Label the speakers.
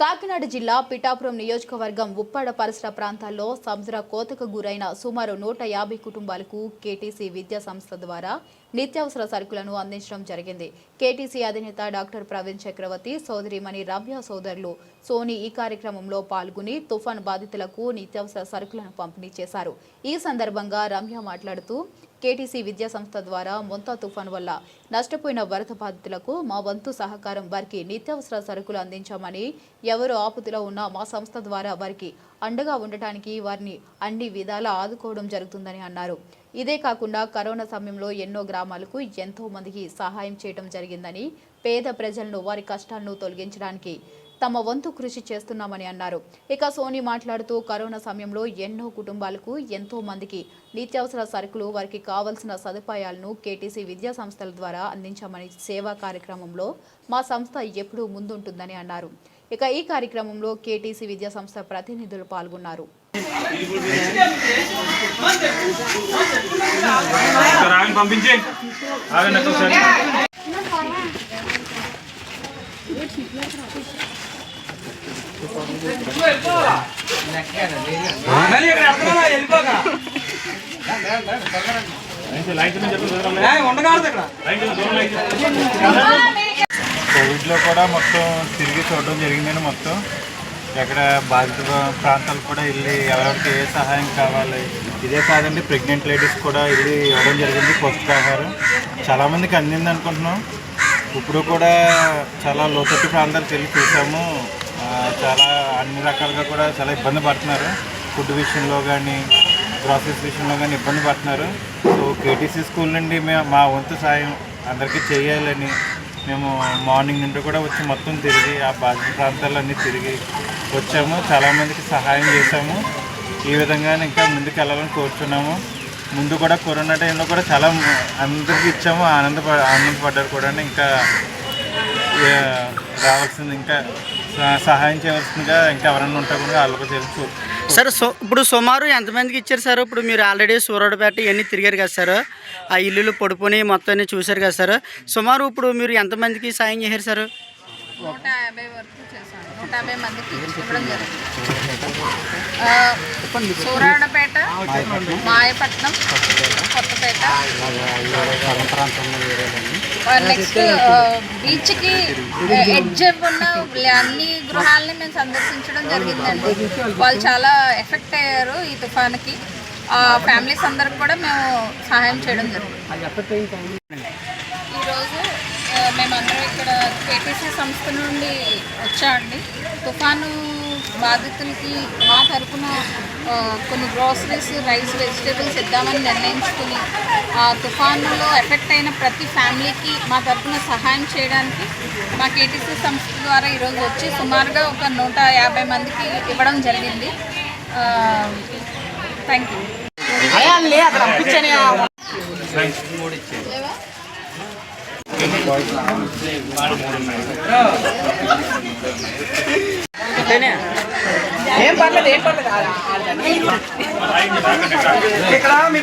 Speaker 1: కాకినాడ జిల్లా పిఠాపురం నియోజకవర్గం ఉప్పాడ పరిసర ప్రాంతాల్లో సముద్ర కోతకు గురైన సుమారు నూట యాభై కుటుంబాలకు కేటీసీ విద్యా సంస్థ ద్వారా నిత్యావసర సరుకులను అందించడం జరిగింది. కేటీసీ అధినేత డాక్టర్ ప్రవీణ్ చక్రవర్తి సోదరిమణి రమ్య సోదరులు సోని ఈ కార్యక్రమంలో పాల్గొని తుఫాన్ బాధితులకు నిత్యావసర సరుకులను పంపిణీ చేశారు. ఈ సందర్భంగా రమ్య మాట్లాడుతూ కేటీసీ విద్యా సంస్థ ద్వారా మొంతా తుఫాను వల్ల నష్టపోయిన వరద బాధితులకు మా వంతు సహకారం. వారికి నిత్యావసర సరుకులు అందించామని ఎవరు ఆపదలో ఉన్నా మా సంస్థ ద్వారా వారికి అండగా ఉండటానికి వారిని అన్ని విధాలా ఆదుకోవడం జరుగుతుందని అన్నారు. ఇదే కాకుండా కరోనా సమయంలో ఎన్నో గ్రామాలకు ఎంతో మందికి సహాయం చేయడం జరిగిందని పేద ప్రజలను వారి కష్టాలను తొలగించడానికి తమ వంతు కృషి చేస్తున్నామని అన్నారు. ఇక సోని మాట్లాడుతూ కరోనా సమయంలో ఎన్నో కుటుంబాలకు ఎంతో మందికి నిత్యావసర సరుకులు వారికి కావలసిన సదుపాయాలను కేటీసీ విద్యా సంస్థల ద్వారా అందించామని సేవా కార్యక్రమంలో మా సంస్థ ఎప్పుడూ ముందుంటుందని అన్నారు. ఇక ఈ కార్యక్రమంలో కేటీసీ విద్యా సంస్థ ప్రతినిధులు పాల్గొన్నారు.
Speaker 2: పంపించే
Speaker 3: కోవిడ్లో కూడా మొత్తం తిరిగి చూడడం జరిగిందని మొత్తం. ఎక్కడ బాధిత ప్రాంతాలు కూడా వెళ్ళి ఎవరికి ఏ సహాయం కావాలి. ఇదే కాదండి ప్రెగ్నెంట్ లేడీస్ కూడా వెళ్ళి ఇవ్వడం జరిగింది పౌష్టికాహారం చాలామందికి అందింది అనుకుంటున్నాం ఇప్పుడు కూడా చాలా లోతట్టు ప్రాంతాలకు వెళ్ళి చూసాము. చాలా అన్ని రకాలుగా కూడా చాలా ఇబ్బంది పడుతున్నారు. ఫుడ్ విషయంలో కానీ గ్రాసరీస్ విషయంలో కానీ ఇబ్బంది పడుతున్నారు. సో కేటీసీ స్కూల్ నుండి మేము మా వంతు సాయం అందరికీ చేయాలని మేము మార్నింగ్ నుండి కూడా వచ్చి మొత్తం తిరిగి ఆ బాధిత ప్రాంతాలన్నీ తిరిగి వచ్చాము. చాలామందికి సహాయం చేశాము. ఈ విధంగానే ఇంకా ముందుకు వెళ్ళాలని కోరుతున్నాము ముందు కూడా కరోనా టైంలో కూడా చాలా అందరికీ ఇచ్చాము. ఆనంద ఆనందపడ్డారు కూడా. ఇంకా రావాల్సింది ఇంకా సహాయం చేయవలసిందిగా ఇంకా ఎవరన్నా ఉంటే కూడా వాళ్ళకి తెలుసు
Speaker 4: సార్ సో ఇప్పుడు సుమారు ఎంతమందికి ఇచ్చారు సార్ ఇప్పుడు మీరు ఆల్రెడీ సూర్యుడుపేట ఇవన్నీ తిరిగారు కదా సార్ ఆ ఇల్లులు పడుకొని మొత్తం అన్ని చూశారు కదా సార్ సుమారు ఇప్పుడు మీరు ఎంతమందికి సాయం చేశారు సార్
Speaker 5: నూట యాభై వరకు చేశాను నూట యాభై మందికి ఇవ్వడం జరిగింది ఆ, సూరాడపేట మాయపట్నం కొత్తపేట నెక్స్ట్ బీచ్కి ఎడ్జ్ ఉన్న అన్ని గృహాలని మేము సందర్శించడం జరిగిందండి. వాళ్ళు చాలా ఎఫెక్ట్ అయ్యారు ఈ తుఫాన్కి. ఫ్యామిలీస్ అందరికి కూడా మేము సహాయం చేయడం జరిగింది. మేమందరం ఇక్కడ కేటీసీ సంస్థ నుండి వచ్చామండి. తుఫాను బాధితులకి మా తరపున ఆ, కొన్ని గ్రోసరీస్ రైస్ వెజిటేబుల్స్ ఇద్దామని నిర్ణయించుకుని ఆ తుఫానులో ఎఫెక్ట్ అయిన ప్రతి ఫ్యామిలీకి మా తరపున సహాయం చేయడానికి మా కేటీసీ సంస్థ ద్వారా ఈరోజు వచ్చి సుమారుగా ఒక నూట యాభై మందికి ఇవ్వడం జరిగింది. థ్యాంక్ యూ
Speaker 6: ఏం పర్లేదు ఏం పర్లేదు. ఇక్కడ మీ